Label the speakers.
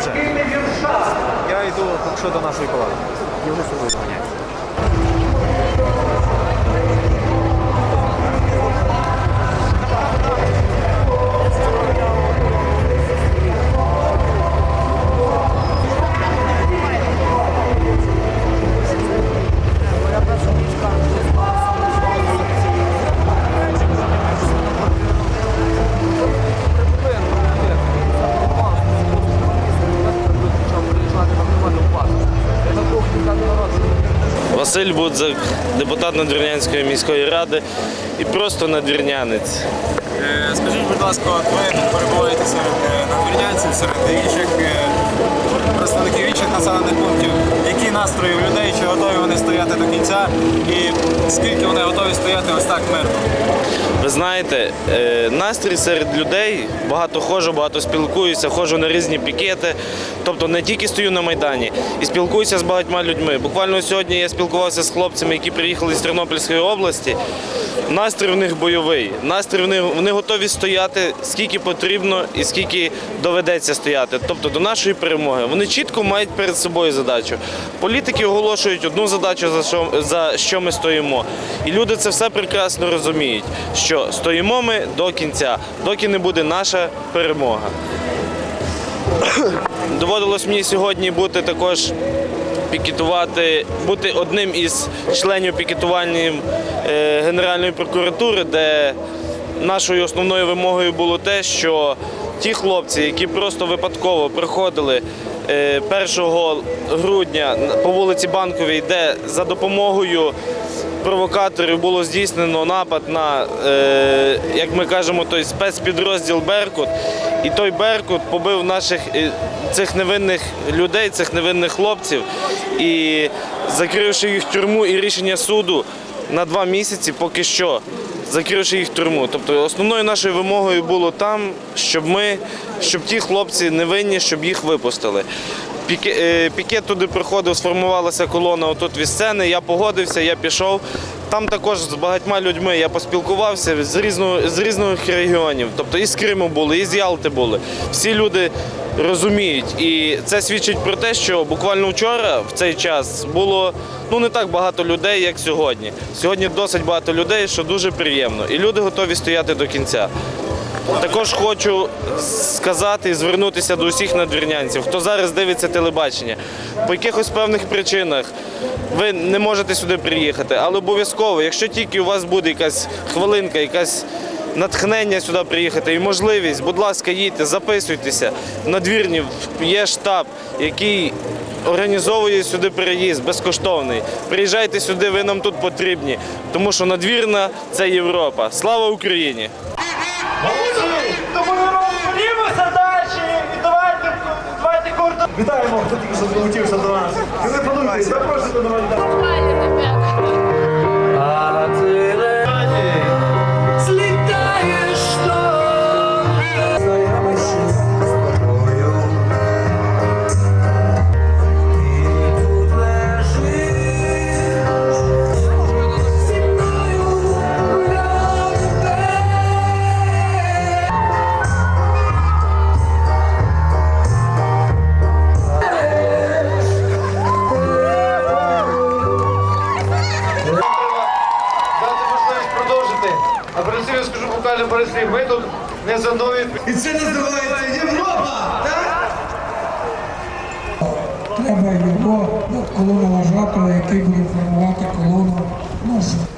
Speaker 1: це. Я йду, якщо до нашої палати. І вони собою зганяють.
Speaker 2: Василь Будзак, депутат Надвірнянської міської ради і просто надвірнянець.
Speaker 3: Е, Скажіть, будь ласка, от ви тут перебуваєте серед е, надвірнянців, серед інших е, представників інших населених пунктів. Які настрої у людей, чи готові вони стояти до кінця, і скільки вони готові стояти ось так мирно?
Speaker 2: Ви знаєте, настрій серед людей багато ходжу, багато спілкуюся, ходжу на різні пікети. Тобто не тільки стою на Майдані і спілкуюся з багатьма людьми. Буквально сьогодні я спілкувався з хлопцями, які приїхали з Тернопільської області. Настрій в них бойовий. Настрій в них вони готові стояти скільки потрібно і скільки доведеться стояти. Тобто до нашої перемоги. Вони чітко мають перед собою задачу. Політики оголошують одну задачу, за що, за що ми стоїмо. І люди це все прекрасно розуміють, що стоїмо ми до кінця, доки не буде наша перемога. Доводилось мені сьогодні бути також пікетувати, бути одним із членів пікетування е, Генеральної прокуратури, де нашою основною вимогою було те, що ті хлопці, які просто випадково приходили е, 1 грудня по вулиці Банковій, де за допомогою провокаторів було здійснено напад на, е, як ми кажемо, той спецпідрозділ Беркут. І той Беркут побив наших е, цих невинних людей, цих невинних хлопців. І закривши їх в тюрму і рішення суду на два місяці поки що. Закривши їх тюрму. Тобто основною нашою вимогою було там, щоб ми, щоб ті хлопці невинні, щоб їх випустили. Е, Пікет туди приходив, сформувалася колона отут від сцени. Я погодився, я пішов. Там також з багатьма людьми я поспілкувався з різного з різних регіонів. Тобто і з Криму були, і з Ялти були. Всі люди розуміють. І це свідчить про те, що буквально вчора в цей час було ну не так багато людей, як сьогодні. Сьогодні досить багато людей, що дуже приємно. І люди готові стояти до кінця. Також хочу сказати і звернутися до усіх надвірнянців, хто зараз дивиться телебачення. По якихось певних причинах ви не можете сюди приїхати, але обов'язково, якщо тільки у вас буде якась хвилинка, якась натхнення сюди приїхати і можливість, будь ласка, їдьте, записуйтеся. В надвірні є штаб, який організовує сюди переїзд безкоштовний. Приїжджайте сюди, ви нам тут потрібні, тому що надвірна це Європа. Слава Україні!
Speaker 4: Вітаємо, хто тільки що долучився до нас. Телефонуйте, запрошуйте до Майдану.
Speaker 5: Буквально. Ми тут не за нові
Speaker 4: І це називається Європа! Так?
Speaker 6: Треба його над колону вважати, який буде формувати колону нашу.